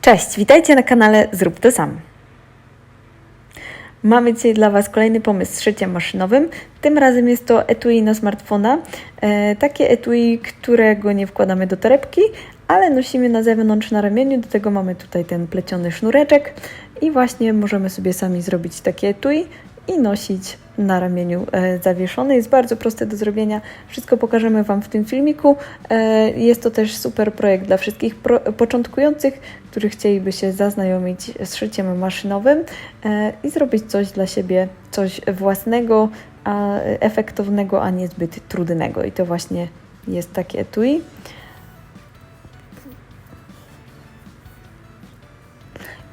Cześć, witajcie na kanale Zrób to sam. Mamy dzisiaj dla Was kolejny pomysł z szyciem maszynowym. Tym razem jest to etui na smartfona. E, takie etui, którego nie wkładamy do torebki, ale nosimy na zewnątrz na ramieniu. Do tego mamy tutaj ten pleciony sznureczek i właśnie możemy sobie sami zrobić takie etui i nosić na ramieniu e, zawieszony. Jest bardzo proste do zrobienia. Wszystko pokażemy Wam w tym filmiku. E, Jest to też super projekt dla wszystkich początkujących, którzy chcieliby się zaznajomić z szyciem maszynowym e, i zrobić coś dla siebie, coś własnego, a efektownego, a nie zbyt trudnego. I to właśnie jest takie etui.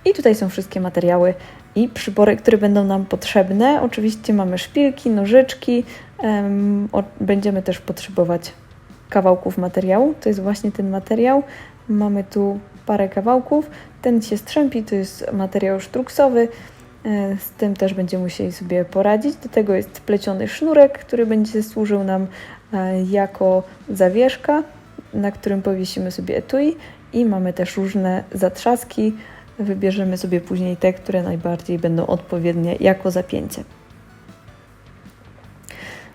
I tutaj są wszystkie materiały i przybory, które będą nam potrzebne. Oczywiście mamy szpilki, nożyczki. będziemy też potrzebować kawałków materiału. To jest właśnie ten materiał. Mamy tu parę kawałków. Ten się strzępi, to jest materiał sztruksowy. E, Z tym też będziemy musieli sobie poradzić. Do tego jest pleciony sznurek, który będzie służył nam e, jako zawieszka, na którym powiesimy sobie etui. I mamy też różne zatrzaski. Wybierzemy sobie później te, które najbardziej będą odpowiednie jako zapięcie.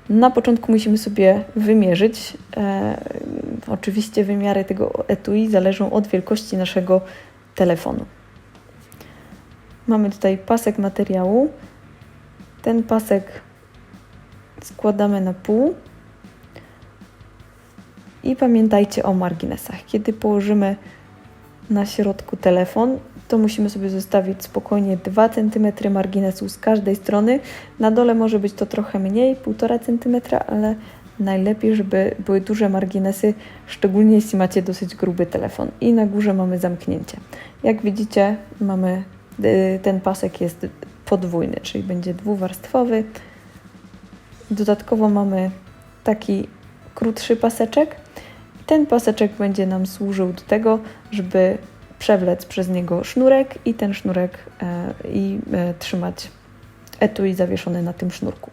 Na początku musimy sobie wymierzyć. E, oczywiście wymiary tego etui zależą od wielkości naszego telefonu. Mamy tutaj pasek materiału. Ten pasek składamy na pół. I pamiętajcie o marginesach. Kiedy położymy na środku telefon, to musimy sobie zostawić spokojnie 2 cm marginesu z każdej strony. Na dole może być to trochę mniej, 1,5 cm, ale najlepiej, żeby były duże marginesy, szczególnie jeśli macie dosyć gruby telefon. I na górze mamy zamknięcie. Jak widzicie, mamy y, ten pasek jest podwójny, czyli będzie dwuwarstwowy. Dodatkowo mamy taki krótszy paseczek. Ten paseczek będzie nam służył do tego, żeby przewlec przez niego sznurek i ten sznurek e, i e, trzymać etui zawieszony na tym sznurku.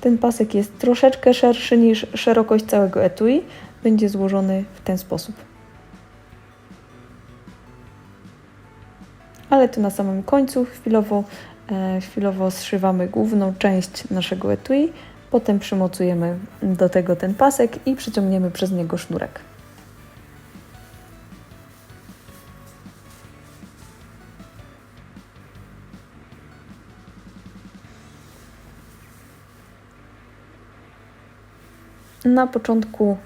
Ten pasek jest troszeczkę szerszy niż szerokość całego etui. Będzie złożony w ten sposób. Ale to na samym końcu chwilowo, e, chwilowo zszywamy główną część naszego etui, potem przymocujemy do tego ten pasek i przyciągniemy przez niego sznurek. Na początku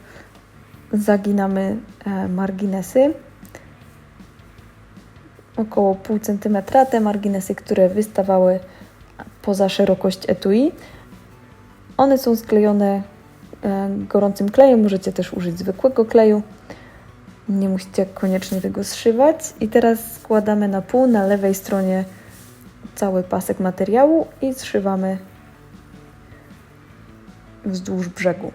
zaginamy e, marginesy około pół centymetra, te marginesy, które wystawały poza szerokość etui. One są sklejone e, gorącym klejem, możecie też użyć zwykłego kleju. Nie musicie koniecznie tego zszywać. I teraz składamy na pół na lewej stronie cały pasek materiału i zszywamy wzdłuż brzegu.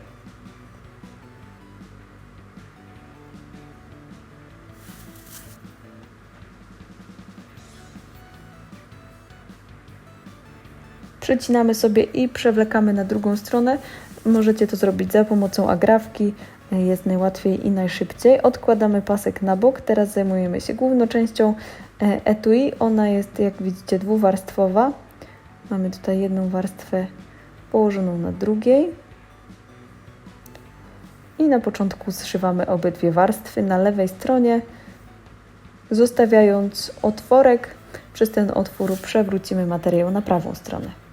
Przecinamy sobie i przewlekamy na drugą stronę. Możecie to zrobić za pomocą agrafki, jest najłatwiej i najszybciej. Odkładamy pasek na bok, teraz zajmujemy się główną częścią e, etui. Ona jest, jak widzicie, dwuwarstwowa. Mamy tutaj jedną warstwę położoną na drugiej. I na początku zszywamy obydwie warstwy na lewej stronie, zostawiając otworek. Przez ten otwór przewrócimy materiał na prawą stronę.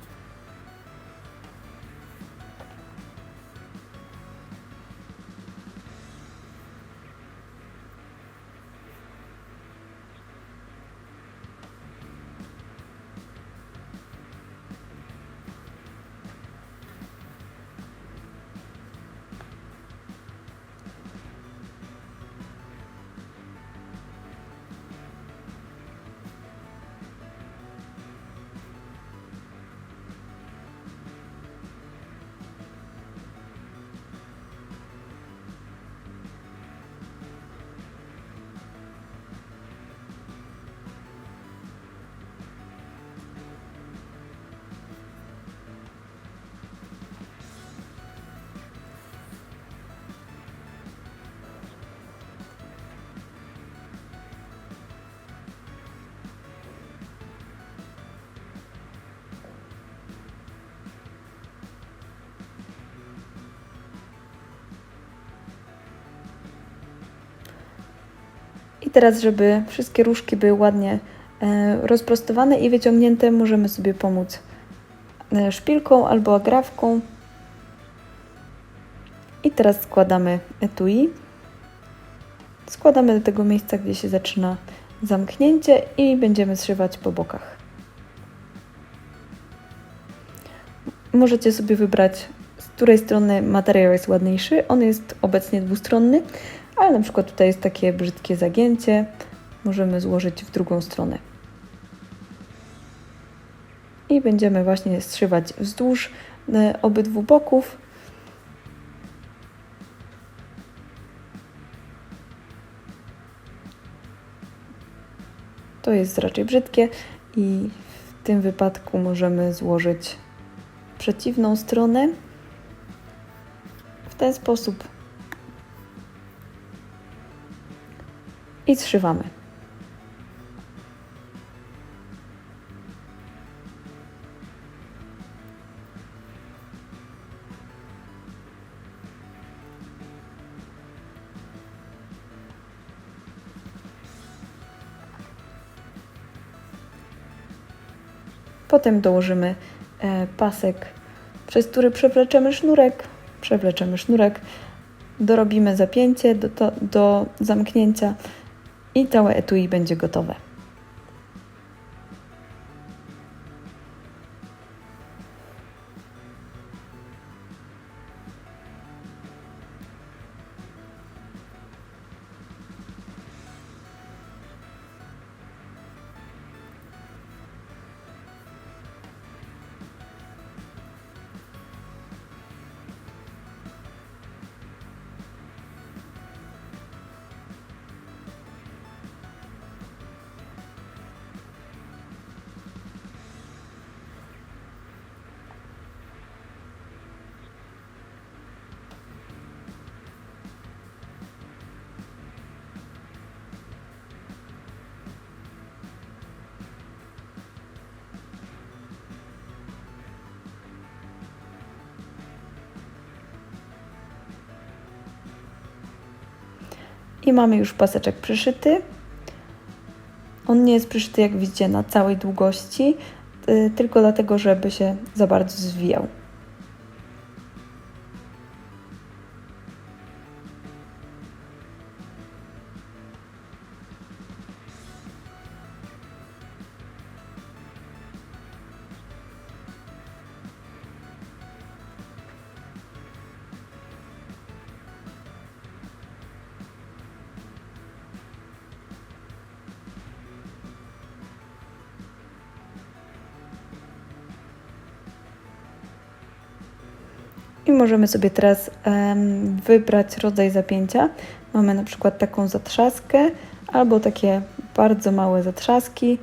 Teraz, żeby wszystkie różki były ładnie e, rozprostowane i wyciągnięte, możemy sobie pomóc e, szpilką albo agrafką. I teraz składamy etui. Składamy do tego miejsca, gdzie się zaczyna zamknięcie i będziemy zszywać po bokach. Możecie sobie wybrać, z której strony materiał jest ładniejszy. On jest obecnie dwustronny, ale na przykład tutaj jest takie brzydkie zagięcie. Możemy złożyć w drugą stronę. I będziemy właśnie zszywać wzdłuż e, obydwu boków. To jest raczej brzydkie i w tym wypadku możemy złożyć przeciwną stronę w ten sposób i zszywamy. Potem dołożymy e, pasek, przez który przewleczemy sznurek. Przewleczemy sznurek, dorobimy zapięcie do, do zamknięcia i całe etui będzie gotowe. I mamy już paseczek przyszyty. On nie jest przyszyty, jak widzicie, na całej długości, y, tylko dlatego, żeby się za bardzo zwijał. I możemy sobie teraz em, wybrać rodzaj zapięcia. Mamy na przykład taką zatrzaskę albo takie bardzo małe zatrzaski,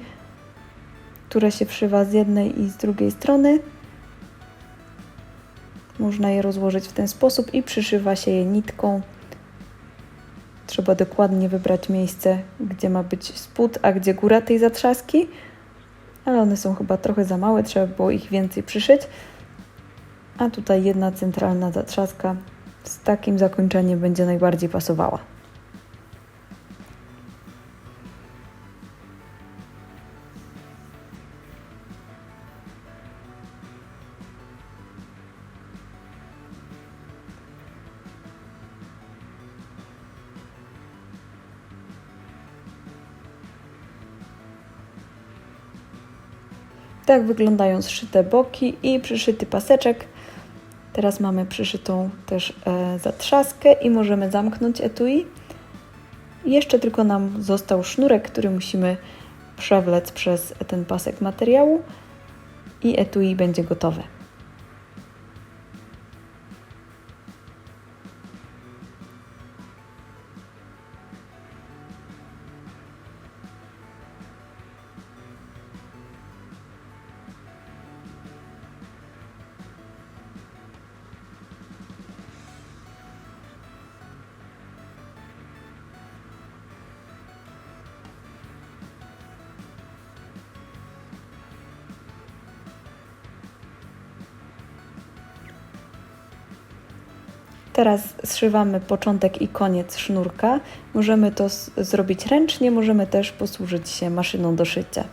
które się wszywa z jednej i z drugiej strony. Można je rozłożyć w ten sposób i przyszywa się je nitką. Trzeba dokładnie wybrać miejsce, gdzie ma być spód, a gdzie góra tej zatrzaski. Ale one są chyba trochę za małe, trzeba było ich więcej przyszyć. A tutaj jedna centralna zatrzaska z takim zakończeniem będzie najbardziej pasowała. Tak wyglądają zszyte boki i przyszyty paseczek. Teraz mamy przyszytą też e, zatrzaskę i możemy zamknąć etui. Jeszcze tylko nam został sznurek, który musimy przewlec przez ten pasek materiału i etui będzie gotowe. Teraz zszywamy początek i koniec sznurka. Możemy to zrobić ręcznie, możemy też posłużyć się maszyną do szycia.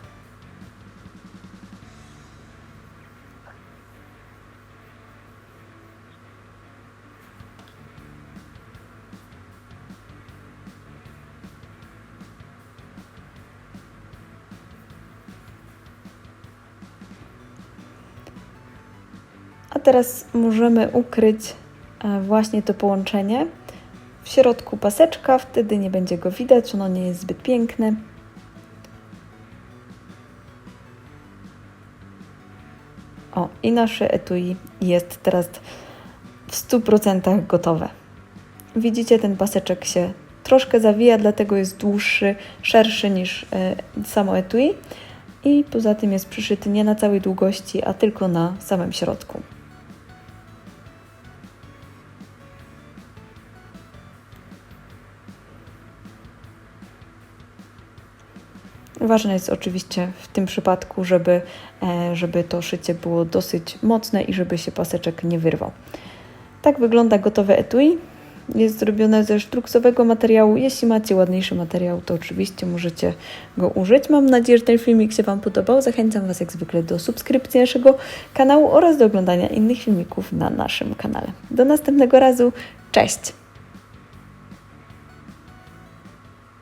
A teraz możemy ukryć właśnie to połączenie w środku paseczka, wtedy nie będzie go widać, ono nie jest zbyt piękne. O, i nasze etui jest teraz w 100% gotowe. Widzicie, ten paseczek się troszkę zawija, dlatego jest dłuższy, szerszy niż e, samo etui. I poza tym jest przyszyty nie na całej długości, a tylko na samym środku. Ważne jest oczywiście w tym przypadku, żeby, e, żeby to szycie było dosyć mocne i żeby się paseczek nie wyrwał. Tak wygląda gotowe etui. Jest zrobione ze sztruksowego materiału. Jeśli macie ładniejszy materiał, to oczywiście możecie go użyć. Mam nadzieję, że ten filmik się Wam podobał. Zachęcam Was jak zwykle do subskrypcji naszego kanału oraz do oglądania innych filmików na naszym kanale. Do następnego razu. Cześć!